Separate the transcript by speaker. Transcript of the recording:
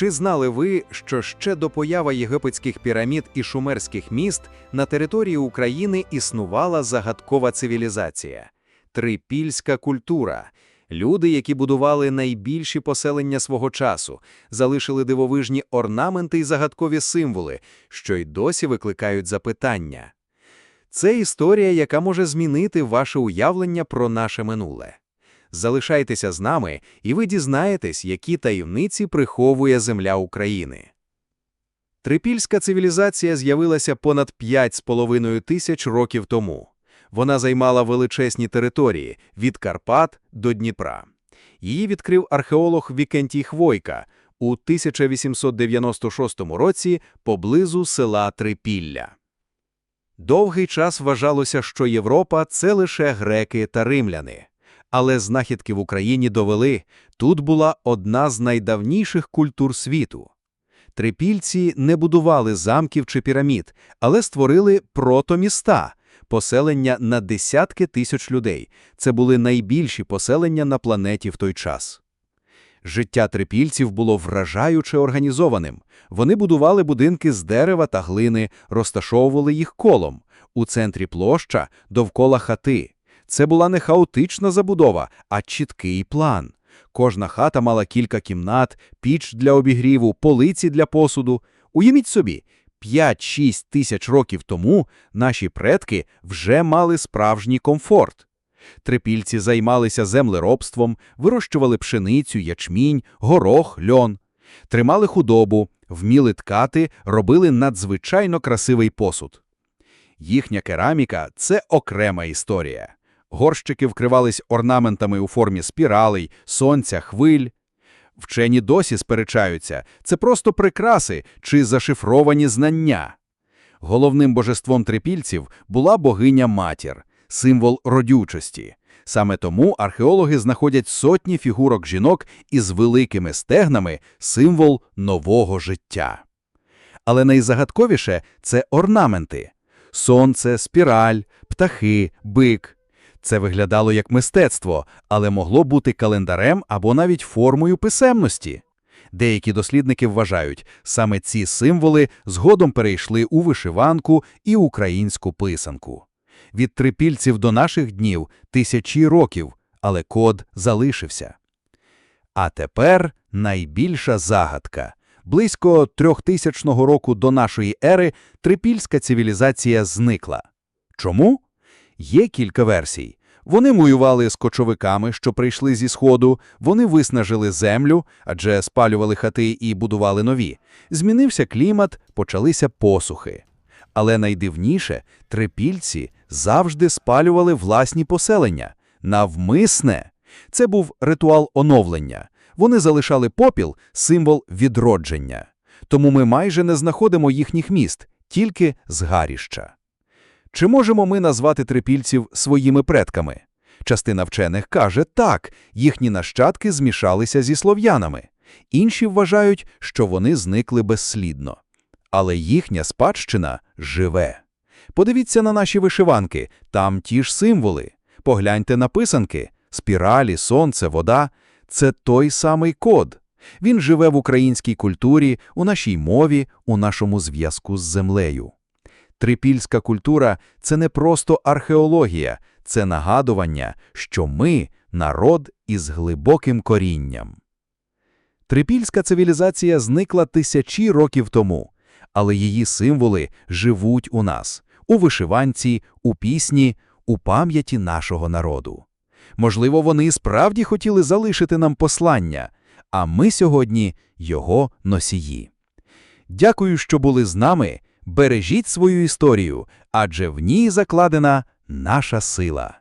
Speaker 1: Чи знали ви, що ще до появи єгипетських пірамід і шумерських міст на території України існувала загадкова цивілізація трипільська культура? Люди, які будували найбільші поселення свого часу, залишили дивовижні орнаменти й загадкові символи, що й досі викликають запитання. Це історія, яка може змінити ваше уявлення про наше минуле. Залишайтеся з нами, і ви дізнаєтесь, які таємниці приховує земля України. Трипільська цивілізація з'явилася понад 5,5 тисяч років тому. Вона займала величезні території від Карпат до Дніпра. Її відкрив археолог Вікентій Хвойка у 1896 році поблизу села Трипілля. Довгий час вважалося, що Європа – це лише греки та римляни. Але знахідки в Україні довели, тут була одна з найдавніших культур світу. Трипільці не будували замків чи пірамід, але створили протоміста, поселення на десятки тисяч людей. Це були найбільші поселення на планеті в той час. Життя трипільців було вражаюче організованим. Вони будували будинки з дерева та глини, розташовували їх колом. У центрі площа довкола хати. Це була не хаотична забудова, а чіткий план. Кожна хата мала кілька кімнат, піч для обігріву, полиці для посуду. Уявіть собі, 5-6 тисяч років тому наші предки вже мали справжній комфорт. Трипільці займалися землеробством, вирощували пшеницю, ячмінь, горох, льон. Тримали худобу, вміли ткати, робили надзвичайно красивий посуд. Їхня кераміка – це окрема історія. Горщики вкривались орнаментами у формі спіралей, сонця, хвиль. Вчені досі сперечаються, це просто прикраси чи зашифровані знання. Головним божеством трипільців була богиня-матір, символ родючості. Саме тому археологи знаходять сотні фігурок жінок із великими стегнами, символ нового життя. Але найзагадковіше – це орнаменти. Сонце, спіраль, птахи, бик. Це виглядало як мистецтво, але могло бути календарем або навіть формою писемності. Деякі дослідники вважають, саме ці символи згодом перейшли у вишиванку і українську писанку. Від трипільців до наших днів тисячі років, але код залишився. А тепер найбільша загадка. Близько трьохтисячного року до нашої ери трипільська цивілізація зникла. Чому? Є кілька версій. Вони воювали з кочовиками, що прийшли зі Сходу, вони виснажили землю, адже спалювали хати і будували нові. Змінився клімат, почалися посухи. Але найдивніше, трипільці завжди спалювали власні поселення. Навмисне. Це був ритуал оновлення. Вони залишали попіл – символ відродження. Тому ми майже не знаходимо їхніх міст, тільки згаріща. Чи можемо ми назвати трипільців своїми предками? Частина вчених каже так, їхні нащадки змішалися зі слов'янами. Інші вважають, що вони зникли безслідно. Але їхня спадщина живе. Подивіться на наші вишиванки, там ті ж символи. Погляньте на писанки – спіралі, сонце, вода – це той самий код. Він живе в українській культурі, у нашій мові, у нашому зв'язку з землею. Трипільська культура – це не просто археологія, це нагадування, що ми – народ із глибоким корінням. Трипільська цивілізація зникла тисячі років тому, але її символи живуть у нас – у вишиванці, у пісні, у пам'яті нашого народу. Можливо, вони справді хотіли залишити нам послання, а ми сьогодні – його носії. Дякую, що були з нами. Бережіть свою історію, адже в ній закладена наша сила.